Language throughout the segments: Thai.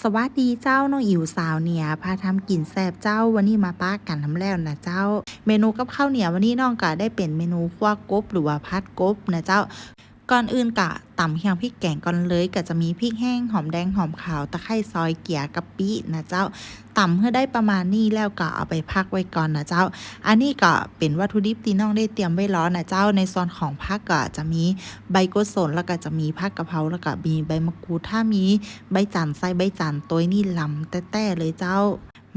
สวัสดีเจ้าน้องอิ๋วสาวเหนี่ยพาทำกินแซ่บเจ้าวันนี้มาป้ากันทำแล้วนะเจ้า เมนูกับข้าวเหนียววันนี้น้องก็ได้เป็นเมนูคั่วกบหรือว่าพัดกบนะเจ้า ก่อนอื่นกะ ตำเฮียงพริกแกงก่อนเลย ก็จะมีพริกแห้งหอมแดงหอมขาวตะไคร้ซอยเกียกะปินะเจ้าตำเพื่อได้ประมาณนี้แล้วก็เอาไปพักไว้ก่อนนะเจ้า อันนี้ก็เป็นวัตถุดิบที่น้องได้เตรียมไว้ร้อนนะเจ้าในส่วนของผักก็จะมีใบกุศลแล้วก็จะมีผักกะเพราแล้วก็มีใบมะกรูดถ้ามีใบจันทร์ใส่ใบจันทร์ตัวนี่ลำแต้ๆเลยเจ้า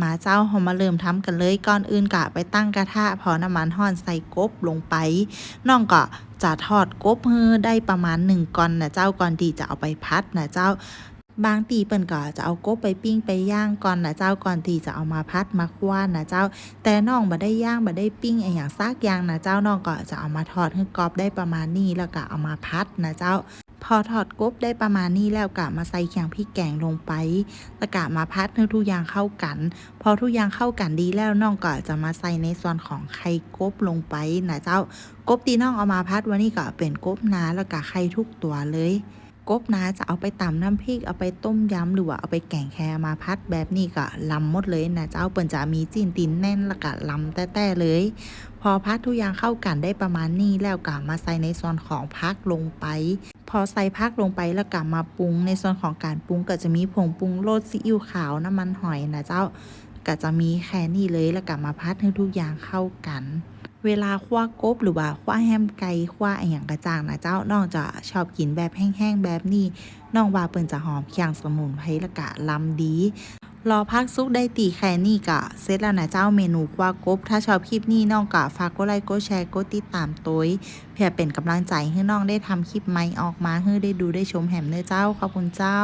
มาเจ้าเรามาเริ่มทำกันเลยก่อนอื่นกะไปตั้งกระทะพอน้ำมันห่อนใส่กบลงไปน้องก็จะทอดกบเฮือได้ประมาณหนึ่งก่อนนะเจ้าก่อนดีจะเอาไปพัดนะเจ้า บางตีเปิ้นก็จะเอากบไปปิ้งไปย่างก่อนนะเจ้าก่อนที่จะเอามาพัดมาคว้านนะเจ้า แต่น้องบ่ได้ย่างบ่ได้ปิ้งไออย่างซากย่างนะเจ้าน้องก็จะเอามาทอดให้กรอบได้ประมาณนี้แล้วก็เอามาพัดนะเจ้าพอทอดกบได้ประมาณนี้แล้วก็มาใส่เคียงพริกแกงลงไปแล้วก็มาพัดให้ทุกอย่างเข้ากัน พอทุกอย่างเข้ากันดีแล้วน้องก็จะมาใส่ในส่วนของไข่กบลงไปนะเจ้ากบที่น้องเอามาพัดวันนี้ก็เป็นกบนาแล้วก็ไข่ทุกตัวเลย กบนาจะเอาไปตำน้ำพริกเอาไปต้มยำหรือว่าเอาไปแกงแคมาพัดแบบนี้ก็ลำหมดเลยนะเจ้าเปิ้นจะมีจีนตินแน่นล้วก็ลำแต้ๆเลย พอพัดทุกอย่างเข้ากันได้ประมาณนี้แล้วก็มาใส่ในส่วนของพักลงไป พอใส่พักลงไปแล้วก็มาปรุง ในส่วนของการปรุงก็จะมีผงปรุงรสซีอิ๊วขาวน้ำมันหอยนะเจ้าก็จะมีแค่นี้เลยแล้วก็มาพัดให้ทุกอย่างเข้ากัน เวลาคว้ากบหรือว่าคว้าแฮมไก่คว้าอหย่างกระจ่างนะเจ้าน้องจะชอบกินแบบแห้งๆแบบนี้น้องว่าเปิ้นจะหอมเคียงสมุนไพรละกะลำดีรอพักซุกได้ตีแค่นี้กะเสร็จแล้วนะเจ้าเมนูคว้ากบ ถ้าชอบคลิปนี้น้องกะฝากกดไลค์กดแชร์กดติดตามตัวเพื่อเป็นกำลังใจให้น้องได้ทำคลิปใหม่ออกมาให้ได้ดูได้ชมแหมเนื้อเจ้าขอบคุณเจ้า